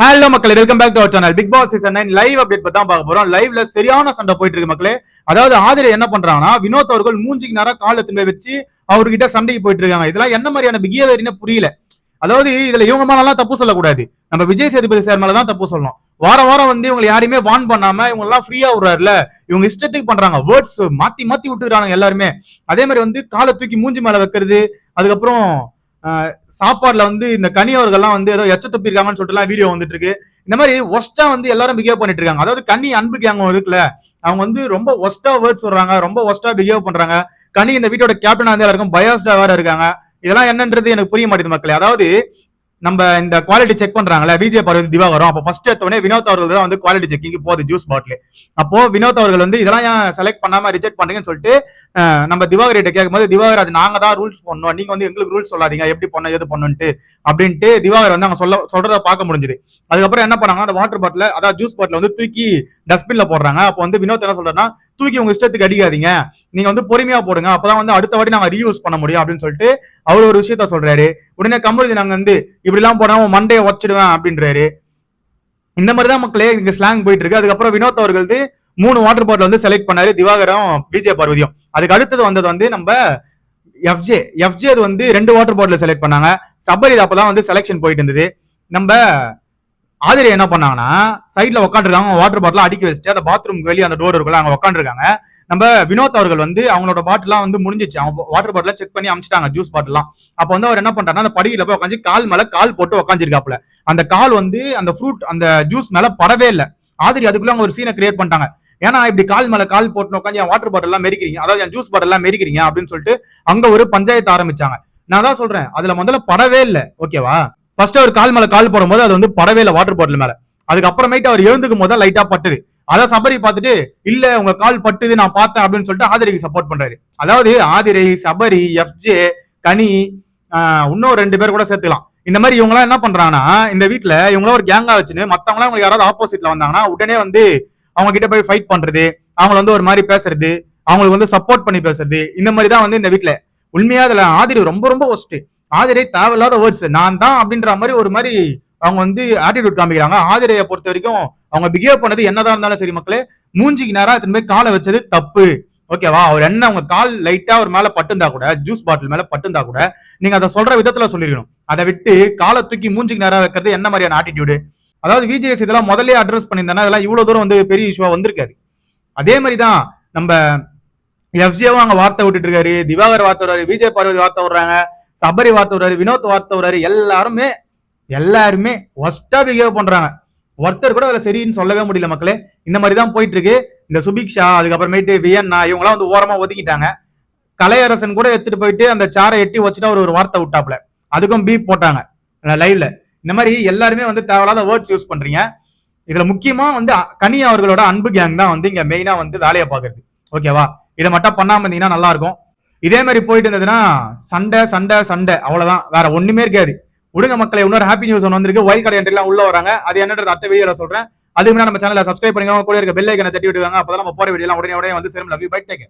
Hello மக்களே welcome back to our channel Bigg Boss season nine live update பத்தி தான் பார்க்க போறோம். லைவ்ல சரியான சண்டை போயிட்டு இருக்கு மக்களே. அதாவது ஆதிரை என்ன பண்றாங்கன்னா வினோத் அவர்கள் மூஞ்சிக்கு நேரம் கால திரும்ப வச்சு அவர்கிட்ட சண்டைக்கு போயிட்டு இருக்காங்க. இதெல்லாம் என்ன மாதிரியான பிஹேவியர்னு புரியல. அதாவது இதுல இவங்க மேலாம் தப்பு சொல்லக்கூடாது. நம்ம விஜய் சேதுபதி சார் மேலதான் தப்பு சொல்லணும். வாரம் வாரம் வந்து இவங்க யாரையுமே வான் பண்ணாம இவங்க எல்லாம் ஃப்ரீயா விடுறாருல இவங்க இஷ்டத்துக்கு பண்றாங்க. வேர்ட்ஸ் மாத்தி மாத்தி விட்டுக்கிறாங்க எல்லாருமே. அதே மாதிரி வந்து காலை தூக்கி மூஞ்சி மேல வைக்கிறது அதுக்கப்புறம் சாப்பாடுல வந்து இந்த கனியவர்கள்லாம் வந்து ஏதோ எச்ச துப்பிருக்காங்கன்னு சொல்லிட்டு வீடியோ வந்துட்டு இருக்கு இந்த மாதிரி ஒஸ்டா வந்து எல்லாரும் பிஹேவ் பண்ணிட்டு இருக்காங்க. அதாவது கனி அன்பு கேங்கம் இருக்குல்ல அவங்க வந்து ரொம்ப ஒஸ்டா வேர்ட் சொல்றாங்க ரொம்ப ஒஸ்டா பிஹேவ் பண்றாங்க. கனி இந்த வீட்டோட கேப்டனா வந்து எல்லாருக்கும் பயாஸ்டா வேற இருக்காங்க. இதெல்லாம் என்னன்றது எனக்கு புரிய மாட்டேது மக்களே. அதாவது நம்ம இந்த குவாலிட்டி செக் பண்றாங்களே விஜய் பார்வதி திவாகரம் அப்போ ஃபர்ஸ்ட் எடுத்தோடனே வினோத் அவர்கள் தான் வந்து குவாலிட்டி செக்கிங் போகுது ஜூஸ் பாட்டில் அப்போ வினோத் அவர்கள் வந்து இதெல்லாம் ஏன் செலக்ட் பண்ணாம ரிஜெக்ட் பண்றீங்கன்னு சொல்லிட்டு நம்ம திவாகர் கிட்ட கேட்கும்போது திவாகர் அது நாங்க தான் ரூல்ஸ் பண்ணோம் நீங்க வந்து எங்களுக்கு ரூல்ஸ் சொல்லாதீங்க. எப்படி பண்ண எது பண்ணுன்ட்டு அப்படின்ட்டு திவாகர் வந்து அவங்க சொல்ல சொல்றத பார்க்க முடிஞ்சது. அதுக்கப்புறம் என்ன பண்ணாங்கன்னா அந்த வாட்டர் பாட்டில் அதாவது ஜூஸ் பாட்டில் வந்து தூக்கி டஸ்ட்பின்ல போடுறாங்க. அப்போ வந்து வினோத் என்ன சொல்றாருன்னா தூக்கி உங்க இஷ்டத்துக்கு அடிக்காதீங்க. நீங்க வந்து பொறுமையா போடுங்க. அப்பதான் வந்து அடுத்த வாட்டி நாங்க ரீயூஸ் பண்ண முடியும் அப்படின்னு சொல்லிட்டு அவர் ஒரு விஷயத்த சொல்றாரு. உடனே கமருதி நாங்க வந்து இப்படி எல்லாம் போனா மண்டையை உடச்சிடுவேன் அப்படின்றாரு. இந்த மாதிரி தான் மக்களே இங்க ஸ்லாங் போயிட்டு இருக்கு. அதுக்கப்புறம் வினோத் அவர்கள் வந்து மூணு வாட்டர் பாட்டில் வந்து செலக்ட் பண்ணாரு. திவாகரம் விஜய் பார்வதியும். அதுக்கு அடுத்தது வந்தது வந்து நம்ம எஃப்ஜே எஃப்ஜே அது வந்து ரெண்டு வாட்டர் பாட்டில் செலக்ட் பண்ணாங்க. சபரி அப்பதான் வந்து செலெக்ஷன் போயிட்டு இருந்தது. நம்ம ஆதிரி என்ன பண்ணாங்கன்னா சைட்ல உட்காந்துருக்காங்க வாட்டர் பாட்டில் அடிக்க வச்சுட்டு அந்த பாத்ரூம்க்கு வெளியே அந்த டோர் இருக்குல்ல அங்க உட்காந்துருக்காங்க நம்ம வினோத் அவர்கள் வந்து அவங்களோட பாட்டிலாம் வந்து முடிஞ்சிச்சு. அவங்க வாட்டர் பாட்டில செக் பண்ணி அமிச்சிட்டாங்க ஜூஸ் பாட்டிலாம் அப்போ வந்து அவர் என்ன பண்றாருன்னா அந்த படியில போய் உட்காந்து கால் மேல கால் போட்டு உட்காந்துருக்காப்ல அந்த கால் வந்து அந்த ஃப்ரூட் அந்த ஜூஸ் மேல படவே இல்லை. ஆதிரி அதுக்குள்ள அவங்க ஒரு சீனை கிரியேட் பண்ணிட்டாங்க. ஏன்னா இப்படி கால் மேல கால் போட்டு உட்காந்து என் வாட்டர் பாட்டில் எல்லாம் மெரிக்கிறீங்க அதாவது என் ஜூஸ் பாட்டில் எல்லாம் மெரிக்கிறீங்க அப்படின்னு சொல்லிட்டு அங்க ஒரு பஞ்சாயத்து ஆரம்பிச்சாங்க. நான் தான் சொல்றேன் அதுல முதல்ல படவே இல்லை. ஓகேவா? ஃபர்ஸ்ட் அவர் கால் மேல கால் போடும்போது அது வந்து படவே இல்லை வாட்டர் பாட்டில் மேல. அதுக்கப்புறமேட்டு அவர் எழுந்துக்கும் போது லைட்டா பட்டுது. அதான் சபரி பார்த்துட்டு இல்ல உங்க கால் பட்டுது நான் பார்த்தேன் அப்படின்னு சொல்லிட்டு ஆதிரைக்கு சப்போர்ட் பண்றாரு. அதாவது ஆதிரை சபரி எஃப்ஜே கனி இன்னும் ரெண்டு பேர் கூட சேர்த்துக்கலாம். இந்த மாதிரி இவங்களாம் என்ன பண்றாங்கன்னா இந்த வீட்டுல இவங்களாம் ஒரு கேங்கா வச்சுன்னு மத்தவங்களாம் இவங்களுக்கு யாராவது ஆப்போசிட்ல வந்தாங்கன்னா உடனே வந்து அவங்க கிட்ட போய் ஃபைட் பண்றது அவங்கள வந்து ஒரு மாதிரி பேசுறது அவங்களுக்கு வந்து சப்போர்ட் பண்ணி பேசுறது இந்த மாதிரி தான் வந்து இந்த வீட்டுல உண்மையா அதுல ஆதிரி ரொம்ப ரொம்ப ஒஸ்ட் ஆதிரை தேவையில்லாத வேர்ட்ஸ் நான் தான் அப்படின்ற மாதிரி ஒரு மாதிரி அவங்க வந்து ஆட்டிடியூட் காமிக்கிறாங்க. ஆதிரையை பொறுத்த வரைக்கும் அவங்க பிஹேவ் பண்ணது என்னதான் இருந்தாலும் சரி மக்களே மூஞ்சிக்கு நேரம் திரும்ப போய் காலை வச்சது தப்பு. ஓகேவா அவர் என்ன அவங்க கால் லைட்டா அவர் மேல பட்டுந்தா கூட ஜூஸ் பாட்டில் மேல பட்டுந்தா கூட நீங்க அதை சொல்ற விதத்துல சொல்லிருக்கணும். அதை விட்டு காலை தூக்கி மூஞ்சிக்கு நேரம் வைக்கிறது என்ன மாதிரியான ஆட்டிடியூடு அதாவது விஜிஎஸ் இதெல்லாம் முதல்ல அட்ரஸ் பண்ணியிருந்தேன்னா இதெல்லாம் இவ்வளவு தூரம் வந்து பெரிய இஷ்யூவா வந்திருக்காது. அதே மாதிரி தான் நம்ம எஃப்ஜியாவும் அங்க வார்த்தை விட்டுட்டு இருக்காரு. திவாகர் வார்த்தை விடுறாரு. விஜய் பார்வதி வார்த்தை விடுறாங்க. சபரி வார்த்தை விடுறாரு வினோத் வார்த்தை விடுறாரு எல்லாருமே எல்லாருமே ஒஸ்டா பிஹேவ் பண்றாங்க. ஒருத்தர் கூட அதில் சரின்னு சொல்லவே முடியல மக்களே. இந்த மாதிரி தான் போயிட்டு இருக்கு இந்த சுபிக்ஷா அதுக்கப்புறமேட்டு வியன்னா இவங்கலாம் வந்து ஓரமா ஒதுக்கிட்டாங்க. கலையரசன் கூட எடுத்துட்டு போயிட்டு அந்த சாரை எட்டி வச்சுட்டு அவர் ஒரு வார்த்தை விட்டாப்ல அதுக்கும் பீப் போட்டாங்க. லைவ்ல இந்த மாதிரி எல்லாருமே வந்து தேவையில்லாத வேர்ட்ஸ் யூஸ் பண்றீங்க. இதுல முக்கியமா வந்து கனி அவர்களோட அன்பு கேங் தான் வந்து இங்க மெயினா வந்து வேலையை பாக்குறது ஓகேவா இதை மட்டும் பண்ணாம இருந்தீங்கன்னா நல்லா இருக்கும். இதே மாதிரி போயிட்டு இருந்ததுன்னா சண்டை சண்டை சண்டை. அவ்வளவுதான். வேற ஒண்ணுமே இருக்காது. விடுங்க மக்களை இன்னொரு ஹாப்பி நியூஸ் ஒன்று வந்திருக்கு. ஒயில் கடை எல்லாம் உள்ள வராங்க. அது என்னன்றது அடுத்த வீடியோல சொல்றேன். அதுக்கு முன்னாடி நம்ம சேனலை சப்ஸ்கிரைப் பண்ணிக்கோங்க. கூட இருக்க பெல் ஐக்கனை தட்டி விட்டுவாங்க அப்பதான் நம்ம போற வீடியோ உடனே உடனே வந்து சேரும். Love you bye take